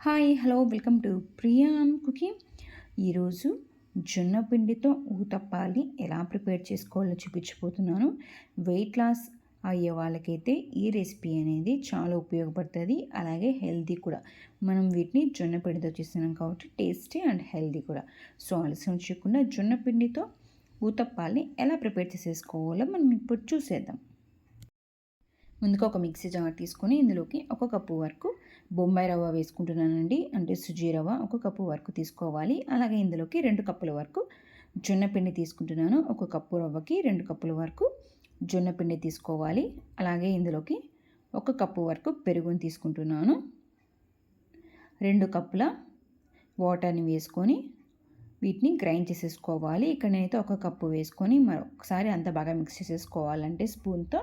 Hi hello welcome to Priyam cooking ఈరోజు జొన్న పిండితో ఊతప్పాలి ఎలా ప్రిపేర్ చేసుకోవాలో చూపించిపోతున్నాను వెయిట్ లాస్ అయ్యే వాళ్ళకైతే ఈ రెసిపీ అనేది చాలా ఉపయోగపడుతుంది. అలాగే హెల్తీ కూడా. మనం వీటిని జొన్న పిండితో చేస్తున్నాం కాబట్టి టేస్టీ అండ్ హెల్తీ కూడా. సో ఆలస్యం చేయకుండా జొన్న పిండితో ఊతప్పాలని ఎలా ప్రిపేర్ చేసేసుకోవాలో మనం ఇప్పుడు చూసేద్దాం. ముందుగా ఒక మిక్సీ జార్ తీసుకొని ఇందులోకి ఒక కప్పు వరకు బొంబాయి రవ్వ వేసుకుంటున్నానండి. అంటే సుజీ రవ్వ ఒక కప్పు వరకు తీసుకోవాలి. అలాగే ఇందులోకి రెండు కప్పుల వరకు జొన్నపిండి తీసుకుంటున్నాను. ఒక కప్పు రవ్వకి రెండు కప్పుల వరకు జొన్నపిండి తీసుకోవాలి. అలాగే ఇందులోకి ఒక కప్పు వరకు పెరుగుని తీసుకుంటున్నాను. రెండు కప్పుల వాటర్ని వేసుకొని వీటిని గ్రైండ్ చేసేసుకోవాలి. ఇక్కడ నేనైతే ఒక కప్పు వేసుకొని మరొకసారి అంత బాగా మిక్స్ చేసేసుకోవాలంటే స్పూన్తో.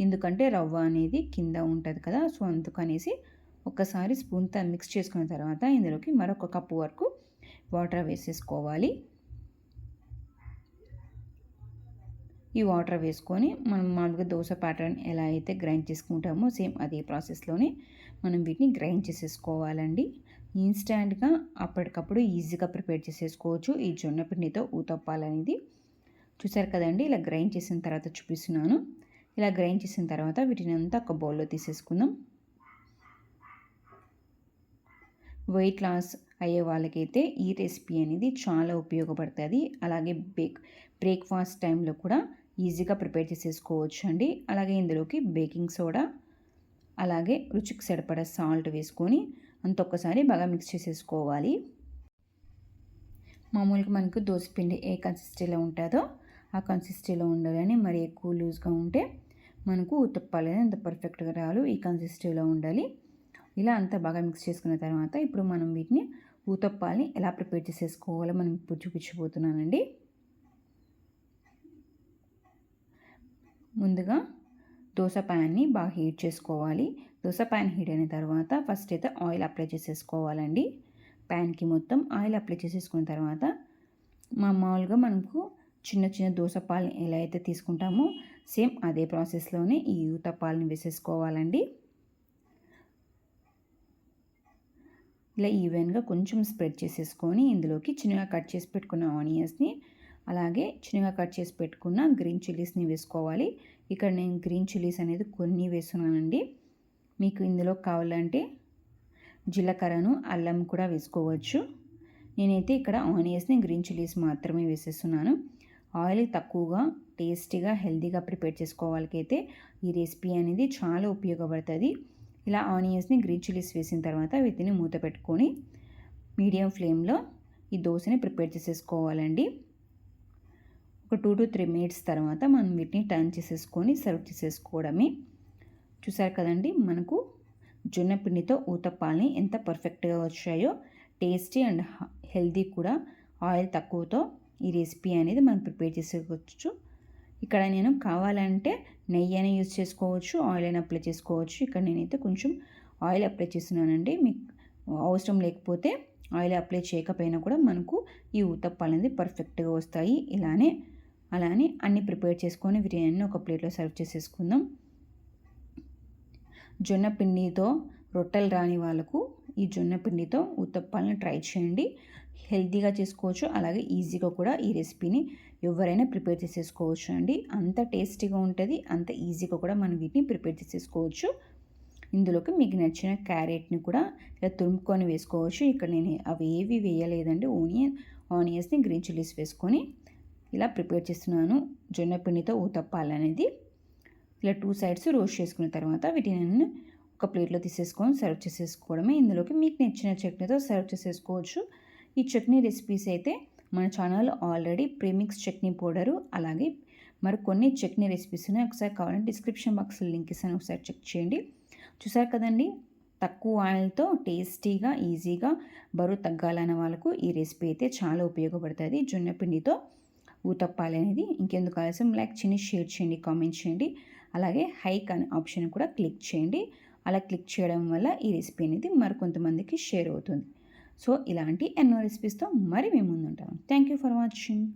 ఎందుకంటే రవ్వ అనేది కింద ఉంటుంది కదా సో అందుకనేసి ఒకసారి స్పూన్తో మిక్స్ చేసుకున్న తర్వాత ఇందులోకి మరొక కప్పు వరకు వాటర్ వేసేసుకోవాలి. ఈ వాటర్ వేసుకొని మనం మామూలుగా దోశ ప్యాటర్న్ ఎలా అయితే గ్రైండ్ చేసుకుంటామో సేమ్ అదే ప్రాసెస్లోనే మనం వీటిని గ్రైండ్ చేసేసుకోవాలండి. ఇన్స్టాంట్గా అప్పటికప్పుడు ఈజీగా ప్రిపేర్ చేసేసుకోవచ్చు. ఈ జొన్న పిండితో ఊతప్పాలనేది. చూసారు కదండి ఇలా గ్రైండ్ చేసిన తర్వాత చూపిస్తున్నాను. ఇలా గ్రైండ్ చేసిన తర్వాత వీటిని అంతా ఒక బౌల్లో తీసేసుకుందాం. వెయిట్ లాస్ అయ్యే వాళ్ళకైతే ఈ రెసిపీ అనేది చాలా ఉపయోగపడుతుంది. అలాగే బేక్ బ్రేక్ఫాస్ట్ టైంలో కూడా ఈజీగా ప్రిపేర్ చేసేసుకోవచ్చు అండి అలాగే ఇందులోకి బేకింగ్ సోడా అలాగే రుచికి సరిపడా సాల్ట్ వేసుకొని అంత ఒక్కసారి బాగా మిక్స్ చేసేసుకోవాలి. మామూలుగా మనకు దోశపిండి ఏ కన్సిస్టెన్సీలో ఉంటుందో ఆ కన్సిస్టెన్సీలో ఉండాలని మరి ఎక్కువ లూజ్గా ఉంటే మనకు ఉత్తప్పాలు అంత పర్ఫెక్ట్గా రాలు ఈ కన్సిస్టెన్సీలో ఉండాలి. ఇలా అంతా బాగా మిక్స్ చేసుకున్న తర్వాత ఇప్పుడు మనం వీటిని ఊతప్పాలని ఎలా ప్రిపేర్ చేసేసుకోవాలో మనం ఇప్పుడు చూపించబోతున్నానండి. ముందుగా దోశ ప్యాన్ని బాగా హీట్ చేసుకోవాలి. దోశ ప్యాన్ హీట్ అయిన తర్వాత ఫస్ట్ అయితే ఆయిల్ అప్లై చేసేసుకోవాలండి. ప్యాన్కి మొత్తం ఆయిల్ అప్లై చేసేసుకున్న తర్వాత మా మామూలుగా మనకు చిన్న చిన్న దోశపాలని ఎలా అయితే తీసుకుంటామో సేమ్ అదే ప్రాసెస్లోనే ఈ ఊతప్పాలని వేసేసుకోవాలండి. ఇలా ఈవెన్గా కొంచెం స్ప్రెడ్ చేసేసుకొని ఇందులోకి చిన్నగా కట్ చేసి పెట్టుకున్న ఆనియన్స్ని అలాగే చిన్నగా కట్ చేసి పెట్టుకున్న గ్రీన్ చిల్లీస్ని వేసుకోవాలి. ఇక్కడ నేను గ్రీన్ చిల్లీస్ అనేది కొన్ని వేస్తున్నానండి. మీకు ఇందులో కావాలంటే జీలకర్రను అల్లం కూడా వేసుకోవచ్చు. నేనైతే ఇక్కడ ఆనియన్స్ని గ్రీన్ చిల్లీస్ మాత్రమే వేసేస్తున్నాను. ఆయిల్ తక్కువగా టేస్టీగా హెల్తీగా ప్రిపేర్ చేసుకోవాలకైతే ఈ రెసిపీ అనేది చాలా ఉపయోగపడుతుంది. ఇలా ఆనియన్స్ని గ్రీన్ చిల్లీస్ వేసిన తర్వాత వీటిని మూత పెట్టుకొని మీడియం ఫ్లేమ్లో ఈ దోశని ప్రిపేర్ చేసేసుకోవాలండి. ఒక టూ టు త్రీ మినిట్స్ తర్వాత మనం వీటిని టర్న్ చేసేసుకొని సర్వ్ చేసేసుకోవడమే. చూసారు కదండి మనకు జొన్న పిండితో ఊతప్పాలని ఎంత పర్ఫెక్ట్గా వచ్చాయో టేస్టీ అండ్ హెల్తీ కూడా ఆయిల్ తక్కువతో ఈ రెసిపీ అనేది మనం ప్రిపేర్ చేసుకోవచ్చు ఇక్కడ నేను కావాలంటే నెయ్యి అయినా యూజ్ చేసుకోవచ్చు ఆయిల్ అయినా అప్లై చేసుకోవచ్చు. ఇక్కడ నేనైతే కొంచెం ఆయిల్ అప్లై చేస్తున్నానండి. మీకు అవసరం లేకపోతే ఆయిల్ అప్లై చేయకపోయినా కూడా మనకు ఈ ఊతప్పాలు అనేది పర్ఫెక్ట్గా వస్తాయి. ఇలానే అలానే అన్ని ప్రిపేర్ చేసుకొని బిర్యానీని ఒక ప్లేట్లో సర్వ్ చేసేసుకుందాం. జొన్న పిండితో రొట్టెలు రాని వాళ్ళకు ఈ జొన్న పిండితో ఉత్తప్పాలను ట్రై చేయండి. హెల్తీగా చేసుకోవచ్చు. అలాగే ఈజీగా కూడా ఈ రెసిపీని ఎవరైనా ప్రిపేర్ చేసేసుకోవచ్చు అండి. అంత టేస్టీగా ఉంటుంది అంత ఈజీగా కూడా మనం వీటిని ప్రిపేర్ చేసేసుకోవచ్చు. ఇందులోకి మీకు నచ్చిన క్యారెట్ని కూడా ఇలా తురుముకొని వేసుకోవచ్చు. ఇక్కడ నేను అవి ఏవి వేయలేదండి. ఓనియన్ ఆనియన్స్ని గ్రీన్ చిల్లీస్ వేసుకొని ఇలా ప్రిపేర్ చేస్తున్నాను. జొన్న పిండితో ఊతప్పాలనేది. ఇలా టూ సైడ్స్ రోస్ట్ చేసుకున్న తర్వాత వీటిని ఒక ప్లేట్లో తీసేసుకొని సర్వ్ చేసేసుకోవడమే. ఇందులోకి మీకు నచ్చిన చట్నీతో సర్వ్ చేసేసుకోవచ్చు. ఈ చట్నీ రెసిపీస్ అయితే మన channel already premix chutney powder అలాగే మరి కొన్ని చట్నీ రెసిపీస్ ఉన్నాయి. ఒకసారి కావాలంటే డిస్క్రిప్షన్ బాక్స్లో లింక్ ఇస్తాను. ఒకసారి చెక్ చేయండి. చూసారు కదండి? తక్కువ ఆయిల్తో టేస్టీగా ఈజీగా బరువు తగ్గాలన్న వాళ్ళకు ఈ రెసిపీ అయితే చాలా ఉపయోగపడుతుంది. జొన్న పిండితో ఊతప్పాలి అనేది ఇంకెందుకు ఆలస్యం? లైక్ చిన్న షేర్ చేయండి కామెంట్ చేయండి. అలాగే హైక్ అనే ఆప్షన్ కూడా క్లిక్ చేయండి. అలా క్లిక్ చేయడం వల్ల ఈ రెసిపీ అనేది మరికొంతమందికి షేర్ అవుతుంది. సో ఇలాంటి ఎన్నో రెసిపీస్తో మరి మేము ముందుంటాము థ్యాంక్ యూ ఫర్ వాచింగ్